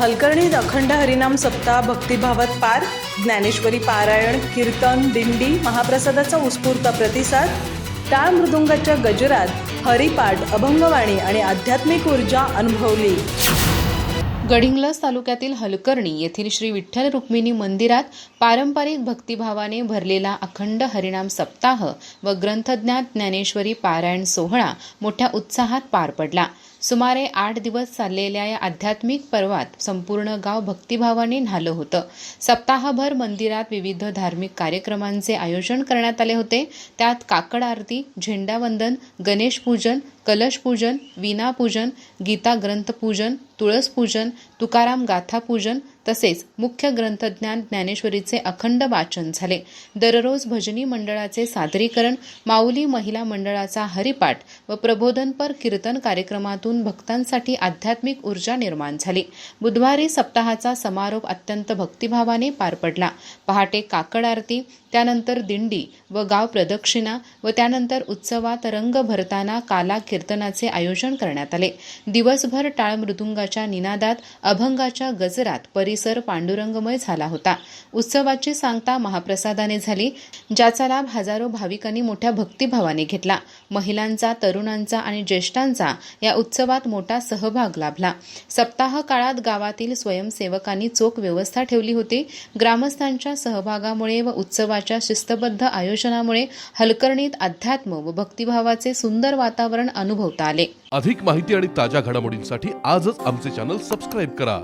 हलकर्णीत अखंड हरिनाम सप्ताह भक्तिभावात पार ज्ञानेश्वरी पारायण कीर्तन दिंडी महाप्रसादाचा उत्स्फूर्त प्रतिसाद टाळ मृदुंगाच्या गजरात हरिपाठ अभंगवाणी आणि आध्यात्मिक ऊर्जा अनुभवली. गडिंग्लज तालुक्यातील हलकर्णी येथील श्री विठ्ठल रुक्मिणी मंदिरात पारंपरिक भक्तिभावाने भरलेला अखंड हरिणाम सप्ताह व ग्रंथज्ञात ज्ञानेश्वरी पारायण सोहळा मोठ्या उत्साहात पार पडला. सुमारे आठ दिवस चाललेल्या या आध्यात्मिक पर्वात संपूर्ण गाव भक्तिभावाने न्हालं होतं. सप्ताहभर मंदिरात विविध धार्मिक कार्यक्रमांचे आयोजन करण्यात आले होते. त्यात काकड आरती झेंडावंदन गणेश पूजन कलश पूजन पूजन गीता ग्रंथ पूजन तुळस पूजन तुकाराम गाथा पूजन तसेच मुख्य ग्रंथज्ञान ज्ञानेश्वरीचे अखंड वाचन झाले. दररोज भजनी मंडळाचे सादरीकरण माऊली महिला मंडळाचा हरिपाठ व प्रबोधनपर कीर्तन कार्यक्रमातून भक्तांसाठी आध्यात्मिक ऊर्जा निर्माण झाली. बुधवारी सप्ताहाचा समारोप अत्यंत भक्तिभावाने पार पडला. पहाटे काकड आरती त्यानंतर दिंडी व गाव प्रदक्षिणा व त्यानंतर उत्सवात रंग भरताना काला कीर्तनाचे आयोजन करण्यात आले. दिवसभर टाळ मृदुंगाच्या निनादात अभंगाच्या गजरात परिसर पांडुरंगमय झाला होता. उत्सवाची सांगता महाप्रसादाने झाली ज्याचा लाभ हजारो भाविकांनी मोठ्या भक्तिभावाने घेतला. महिलांचा तरुणांचा आणि ज्येष्ठांचा या उत्सवात मोठा सहभाग लाभला. सप्ताह काळात गावातील स्वयंसेवकांनी चोख व्यवस्था ठेवली होती. ग्रामस्थांच्या सहभागामुळे व उत्सवाच्या शिस्तबद्ध आयोजनामुळे हलकर्णीत अध्यात्म व भक्तिभावाचे सुंदर वातावरण अनुभवता आले. अधिक माहिती आणि ताज्या घडामोडींसाठी आजच आमचे चॅनल सबस्क्राईब करा.